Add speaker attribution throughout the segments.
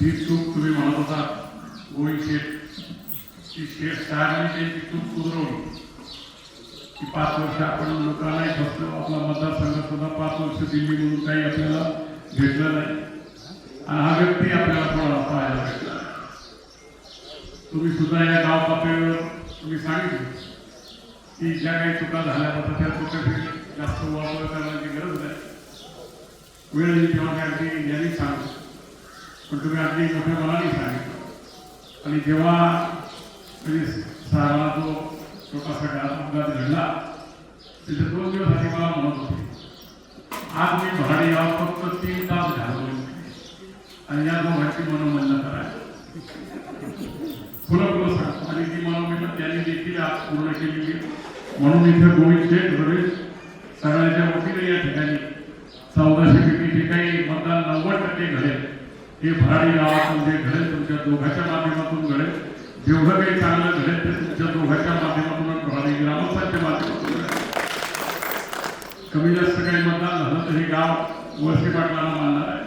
Speaker 1: जी चूक तुम्ही म्हणत होता. गोळी शेठ ती शेठ साहेबांनी त्यांची चूक सुधरवून की पाच वर्ष आपण लोकांनाही फसलो. आपला मतदारसंघ सुद्धा पाच वर्ष दिल्ली म्हणून काही आपल्याला भेटलं नाही. आणि हा व्यक्ती आपल्याला थोडा पाहायला भेटला. तुम्ही सुद्धा या गाव पातळीवर तुम्ही सांगितलं. की ज्या काही चुका झाल्या होत्या त्या चुका जास्त वापर करण्याची गरज नाही. वेळ येईल तेव्हा ते अगदी यांनी सांगितलं. पण तुम्ही अगदी मोठ्या मनाने सांगितलं. आणि जेव्हा म्हणजे साहेबांना जो छोटासा अपघात घडला तिथे दोन दिवस आधी मला म्हणत होते आज मी भाडे यावं फक्त तीन तास घालवले. आणि या दोघांची मनोमंजन करायला पुन्हा पुन्हा सांगतो. आणि ती मनोमंजन त्यांनी देखील आज पूर्ण केलेली म्हणून इथे गोविंद शेठ रमेश सगळ्यांच्या वतीने या ठिकाणी चौदाशे पैकी जे काही मतदान नव्वद टक्के घडेल हे भराडी गावातून जे घडेल तुमच्या दोघांच्या माध्यमातून घडेल जेवढं काही चांगलं घडेल ते तुमच्या दोघांच्या माध्यमातून आणि भराडी ग्रामस्थांच्या माध्यमातून कमी जास्त काही मतदान झालं तर हे गाव वळसे पाटलाला मानणार आहे.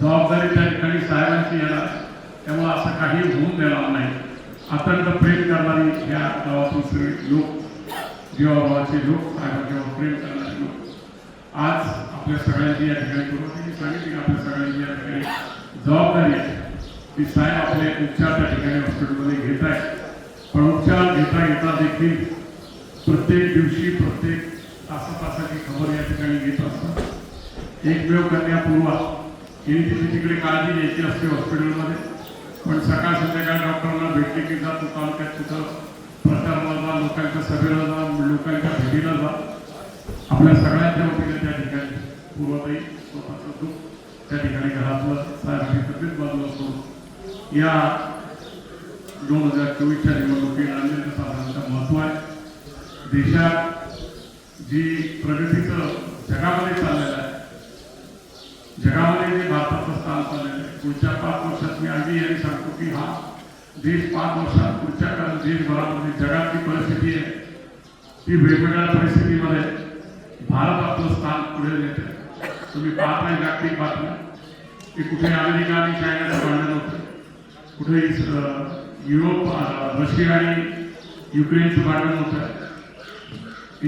Speaker 1: जबाबदारी त्या ठिकाणी साहेबांची येणार आहे. त्यामुळे असं काही होऊन देणार नाही. अत्यंत प्रेम करणारी ह्या गावातून सगळे लोक जीवाभावाचे लोक साहेबांच्यावर प्रेम करणारे लोक. आज आपल्या सगळ्यांची या ठिकाणी सुरुवातीने सांगितली आपल्या सगळ्यांची या ठिकाणी जबाबदारी आहे. की साहेब आपले उपचार त्या ठिकाणी हॉस्पिटलमध्ये घेत आहेत. पण उपचार घेता घेता देखील प्रत्येक दिवशी प्रत्येक तासा तासाची खबर या ठिकाणी घेत असतात. एकमेव कन्या पूर्वा ही तिची तिकडे काळजी घ्यायची असते हॉस्पिटलमध्ये. पण सकाळ संध्याकाळ डॉक्टरांना भेटले की जा तू तालुक्यात तिथं प्रचारला जा लोकांच्या सभेला जा लोकांच्या भेटीला जा. आपल्या सगळ्यांच्या वतीने त्या ठिकाणी पूर्वताई स्वतःचं दुःख त्या ठिकाणी घरातलं साहेबांची तब्येत बाजूला सोडून या दोन हजार चोवीसच्या निवडणुकीत अन्य साधारणतः महत्त्व आहे. देशात जी प्रगतीचं जगामध्ये चाललेलं आहे जगामध्ये जे भारताचं स्थान चाललेलं आहे पुढच्या पाच वर्षात मी आधी यांनी सांगतो की हा देश पाच वर्षात पुढच्या काळात देशभरामध्ये जगातली परिस्थिती आहे. ती वेगवेगळ्या परिस्थितीमध्ये भारत आपलं स्थान पुढे नेते तुम्ही पाहत नाही जागतिक बातम्या की कुठे अमेरिका आणि चायनाचं भांडण होतं. कुठे युरोप रशिया आणि युक्रेनचं भांडण होतं.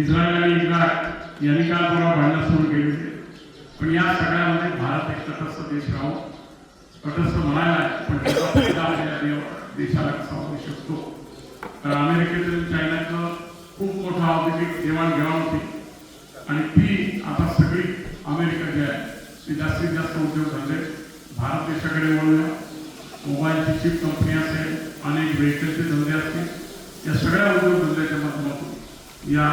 Speaker 1: इस्रायल आणि इराक यांनी काल परवा भांडणं सुरू केली होती. पण या सगळ्यामध्ये भारत एक तटस्थ देश राहून तटस्थ म्हणायला पण त्याचा फायदा या देशाला कसा होऊ शकतो? तर अमेरिकेतील चायनाचं खूप मोठं औद्योगिक देवाणघेवाण होती. आणि ती आता सगळी अमेरिका जी आहे ते जास्तीत जास्त उद्योग धंदे भारत देशाकडे वळल्या मोबाईलची चिप कंपनी असेल अनेक व्हेकलचे धंदे असतील. या सगळ्या उद्योगधंद्याच्या माध्यमातून या